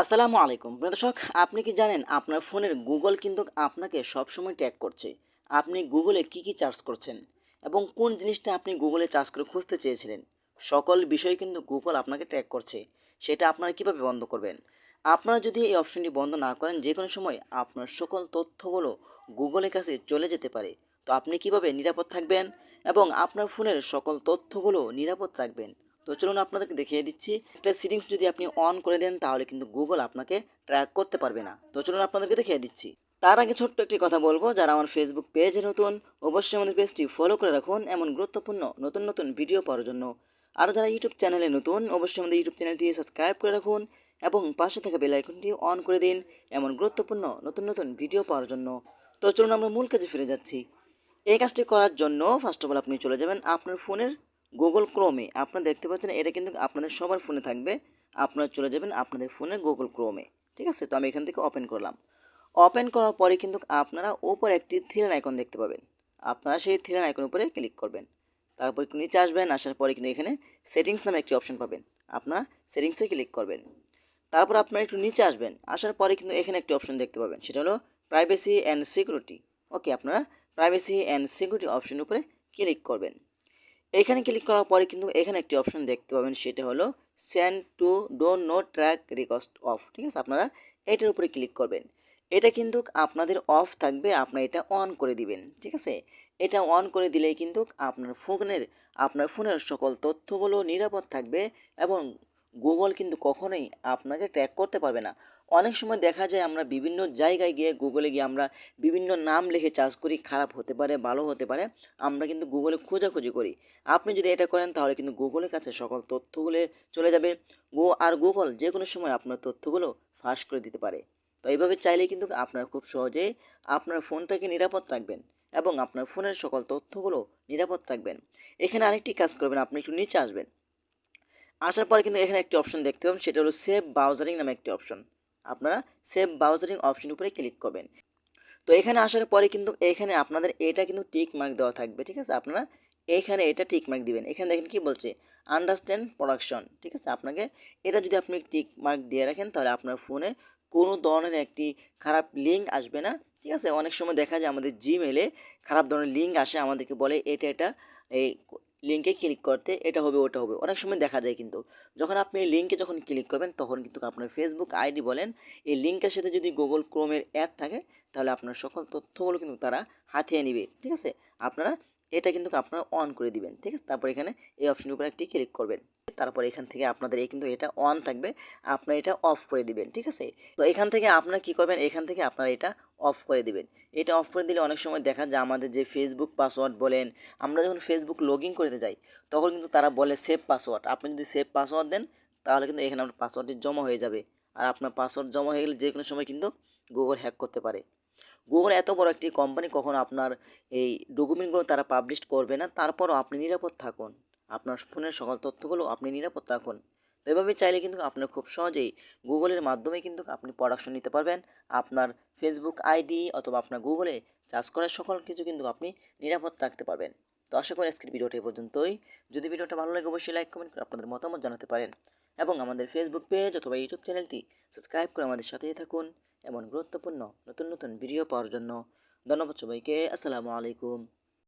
আসসালামু আলাইকুম। দর্শক, আপনি কি জানেন আপনার ফোনের গুগল কিন্তু আপনাকে সবসময় ট্যাগ করছে? আপনি গুগলে কি কি চার্জ করছেন? এবং কোন জিনিসটা আপনি গুগলে চার্জ করে খুঁজতে চেয়েছিলেন? সকল বিষয় কিন্তু গুগল আপনাকে ট্র্যাক করছে। সেটা আপনারা কীভাবে বন্ধ করবেন? আপনারা যদি এই অপশনটি বন্ধ না করেন, যে কোনো সময় আপনার সকল তথ্যগুলো গুগলের কাছে চলে যেতে পারে। তো আপনি কীভাবে নিরাপদ থাকবেন এবং আপনার ফোনের সকল তথ্যগুলো নিরাপদ রাখবেন? তো চলুন আপনাদেরকে দেখিয়ে দিচ্ছি। একটা সেটিংস যদি আপনি অন করে দেন, তাহলে কিন্তু গুগল আপনাকে ট্র্যাক করতে পারবে না। তো চলুন আপনাদেরকে দেখিয়ে দিচ্ছি। তার আগে ছোট্ট একটি কথা বলব, যারা আমার ফেসবুক পেজে নতুন, অবশ্যই আমাদের পেজটি ফলো করে রাখুন এমন গুরুত্বপূর্ণ নতুন নতুন ভিডিও পাওয়ার জন্য। আর যারা ইউটিউব চ্যানেলে নতুন, অবশ্যই আমাদের ইউটিউব চ্যানেলটি সাবস্ক্রাইব করে রাখুন এবং পাশে থাকা বেল আইকনটি অন করে দিন এমন গুরুত্বপূর্ণ নতুন নতুন ভিডিও পাওয়ার জন্য। তো চলুন আমরা মূল কাজে ফিরে যাচ্ছি। এই কাজটি করার জন্য ফার্স্ট অফ অল আপনি চলে যাবেন আপনার ফোনের গুগল ক্রোমে আপনারা দেখতে পাচ্ছেন এটা কিন্তু আপনাদের সবার ফোনে থাকবে। আপনারা চলে যাবেন আপনাদের ফোনে গুগল ক্রোমে ঠিক আছে? তো আমি এখান থেকে ওপেন করলাম। ওপেন করার পরে কিন্তু আপনারা ওপরে একটি থ্রিলান আইকন দেখতে পাবেন। আপনারা সেই থ্রিলান আইকন উপরে ক্লিক করবেন। তারপর একটু নিচে আসবেন, আসার পরে কিন্তু এখানে সেটিংস নামে একটি অপশন পাবেন। আপনারা সেটিংসে ক্লিক করবেন। তারপর আপনারা একটু নিচে আসবেন, আসার পরে কিন্তু এখানে একটি অপশন দেখতে পাবেন। সেটা হলো প্রাইভেসি অ্যান্ড সিকিউরিটি ওকে আপনারা প্রাইভেসি অ্যান্ড সিকিউরিটি অপশনের উপরে ক্লিক করবেন। এখানে ক্লিক করার পরে কিন্তু এখানে একটি অপশন দেখতে পাবেন, সেটা হলো send to do no track request off ঠিক আছে? আপনারা এটার উপরে ক্লিক করবেন। এটা কিন্তু আপনাদের অফ থাকবে, আপনার এটা অন করে দিবেন, ঠিক আছে? এটা অন করে দিলেই কিন্তু আপনার ফোনের আপনার ফোনের সকল তথ্যগুলো নিরাপদ থাকবে এবং গুগল কিন্তু কখনোই আপনাকে ট্র্যাক করতে পারবে না। অনেক সময় দেখা যায় আমরা বিভিন্ন জায়গায় গিয়ে গুগলে গিয়ে আমরা বিভিন্ন নাম লিখে চার্জ করি, খারাপ হতে পারে, ভালো হতে পারে, আমরা কিন্তু গুগলে খোঁজাখুঁজি করি। আপনি যদি এটা করেন তাহলে কিন্তু গুগলের কাছে সকল তথ্যগুলো চলে যাবে। গো আর গুগল যে কোনো সময় আপনার তথ্যগুলো ফাঁস করে দিতে পারে। তো এইভাবে চাইলে কিন্তু আপনারা খুব সহজেই আপনার ফোনটাকে নিরাপদ রাখবেন এবং আপনার ফোনের সকল তথ্যগুলো নিরাপদ রাখবেন। এখানে আরেকটি কাজ করবেন, আপনি একটু নিচে আসবেন। আসার পরে কিন্তু এখানে একটি অপশন দেখতে পাবেন, সেটা হলো সেভ ব্রাউজারিং নামে একটি অপশন আপনারা সেভ ব্রাউজারিং অপশন উপরে ক্লিক করবেন। তো এখানে আসার পরে কিন্তু এখানে আপনাদের এটা কিন্তু টিক মার্ক দেওয়া থাকবে, ঠিক আছে? আপনারা এখানে এটা টিক মার্ক দিবেন। এখানে দেখেন কি বলছে আন্ডারস্ট্যান্ড প্রোডাকশন ঠিক আছে? আপনাকে এটা যদি আপনি টিক মার্ক দিয়ে রাখেন, তাহলে আপনার ফোনে কোনো ধরনের একটি খারাপ লিঙ্ক আসবে না, ঠিক আছে? অনেক সময় দেখা যায় আমাদের জিমেলে খারাপ ধরনের লিঙ্ক আসে, আমাদেরকে বলে এটা এটা, এই লিঙ্কে ক্লিক করতে এটা হবে, ওটা হবে। অনেক সময় দেখা যায় কিন্তু, যখন আপনি এই লিঙ্কে যখন ক্লিক করবেন, তখন কিন্তু আপনার ফেসবুক আইডি বলেন, এই লিঙ্কের সাথে যদি গুগল ক্রোমের অ্যাড থাকে, তাহলে আপনার সকল তথ্যগুলো কিন্তু তারা হাতিয়ে নেবে, ঠিক আছে? আপনারা এটা কিন্তু আপনারা অন করে দিবেন, ঠিক আছে? তারপর এখানে এই অপশনের উপরে একটি ক্লিক করবেন। তারপর এখান থেকে আপনাদের এই কিন্তু এটা অন থাকবে, আপনারা এটা অফ করে দিবেন, ঠিক আছে? তো এখান থেকে আপনারা কি করবেন? এখান থেকে আপনারা এটা অফ করে দিবেন। এটা অফ করে দিলে অনেক সময় দেখা যায় আমাদের যে ফেসবুক পাসওয়ার্ড বলেন, আমরা যখন ফেসবুক লগ ইন করতে যাই, তখন কিন্তু তারা বলে সেভ পাসওয়ার্ড আপনি যদি সেভ পাসওয়ার্ড দেন, তাহলে কিন্তু এখানে আপনার পাসওয়ার্ডটি জমা হয়ে যাবে। আর আপনার পাসওয়ার্ড জমা হয়ে গেলে যে কোনো সময় কিন্তু গুগল হ্যাক করতে পারে। গুগল এত বড় একটি কোম্পানি কখনো আপনার এই ডকুমেন্টগুলো তারা পাবলিশ করবে না। তারপরও আপনি নিরাপদ থাকুন। আপনার ফোনের সকল তথ্যগুলো আপনি নিরাপদ রাখুন। তো এভাবে চাইলে কিন্তু আপনার খুব সহজেই গুগলের মাধ্যমে কিন্তু আপনি প্রোডাকশন নিতে পারবেন। আপনার ফেসবুক আইডি অথবা আপনার গুগলে চার্জ করার সকল কিছু কিন্তু আপনি নিরাপদ রাখতে পারবেন। তো আশা করি আজকের ভিডিওটি এই পর্যন্তই। যদি ভিডিওটা ভালো লাগে অবশ্যই লাইক কমেন্ট করে আপনাদের মতামত জানাতে পারেন এবং আমাদের ফেসবুক পেজ অথবা ইউটিউব চ্যানেলটি সাবস্ক্রাইব করে আমাদের সাথেই থাকুন এমন গুরুত্বপূর্ণ নতুন নতুন ভিডিও পাওয়ার জন্য। ধন্যবাদ সবাইকে। আসসালামু আলাইকুম।